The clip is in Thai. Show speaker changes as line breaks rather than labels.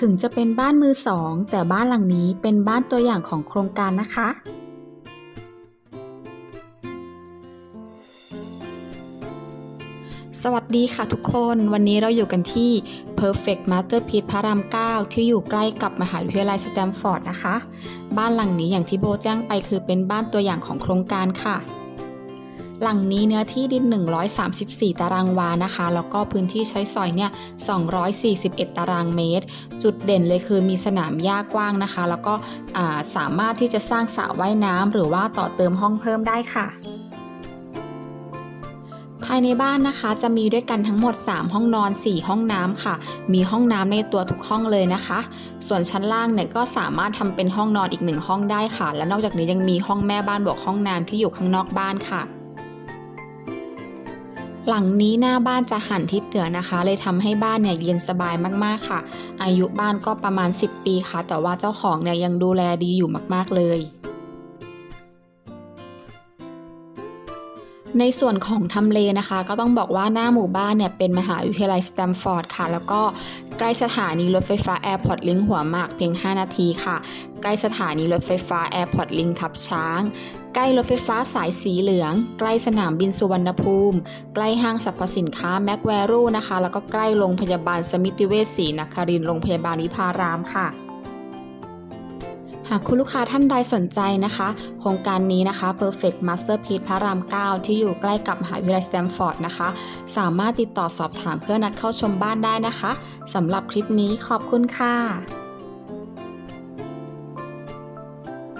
ถึงจะเป็นบ้านมือสอง แต่บ้านหลังนี้เป็นบ้านตัวอย่างของโครงการนะคะ สวัสดีค่ะทุกคน วันนี้เราอยู่กันที่ Perfect Masterpiece พระราม 9 ที่อยู่ใกล้กับมหาวิทยาลัยสแตมฟอร์ดนะคะ บ้านหลังนี้อย่างที่โบแจ้งไปคือเป็นบ้านตัวอย่างของโครงการค่ะ หลังนี้เนื้อที่ดิน 134 ตารางวานะคะ แล้วก็พื้นที่ใช้สอยเนี่ย 241 ตารางเมตร จุดเด่นเลยคือมีสนามหญ้ากว้างนะคะ แล้วก็สามารถที่จะสร้างสระว่ายน้ำหรือว่าต่อเติมห้องเพิ่มได้ค่ะภายในบ้านนะคะจะมีด้วยกันทั้งหมด 3 ห้องนอน 4 ห้องน้ำค่ะ มีห้องน้ำในตัวทุกห้องเลยนะคะ ส่วนชั้นล่างเนี่ยก็สามารถทำเป็นห้องนอนอีกหนึ่งห้องได้ค่ะ และนอกจากนี้ยังมีห้องแม่บ้านบวกห้องน้ำที่อยู่ข้างนอกบ้านค่ะ หลังนี้หน้าบ้านจะหันทิศเหนือนะคะ เลยทำให้บ้านเนี่ยเย็นสบายมากๆค่ะ อายุบ้านก็ประมาณ 10 ปีค่ะ แต่ว่าเจ้าของเนี่ยยังดูแลดีอยู่มากๆเลย ในส่วนของทำเลนะคะ ก็ต้องบอกว่าหน้าหมู่บ้านเนี่ยเป็นมหาวิทยาลัยสแตมฟอร์ดค่ะ แล้วก็ใกล้สถานีรถไฟฟ้าแอร์พอร์ตลิงหัวหมากเพียง 5 นาทีค่ะ ใกล้สถานีรถไฟฟ้าแอร์พอร์ตลิงทับช้าง ใกล้รถไฟฟ้าสายสีเหลือง ใกล้สนามบินสุวรรณภูมิ ใกล้ห้างสรรพสินค้าแม็กแวรูนะคะ แล้วก็ใกล้โรงพยาบาลสมิติเวชศรีนครินทร์โรงพยาบาลวิภารามค่ะ หากคุณลูกค้าท่านใดสนใจนะคะ โครงการนี้นะคะ Perfect Masterpiece พระราม 9 ที่อยู่ใกล้กับมหาวิทยาลัยสแตมฟอร์ดนะคะ สามารถติดต่อสอบถามเพื่อนัดเข้าชมบ้านได้นะคะสำหรับคลิปนี้ขอบคุณค่ะ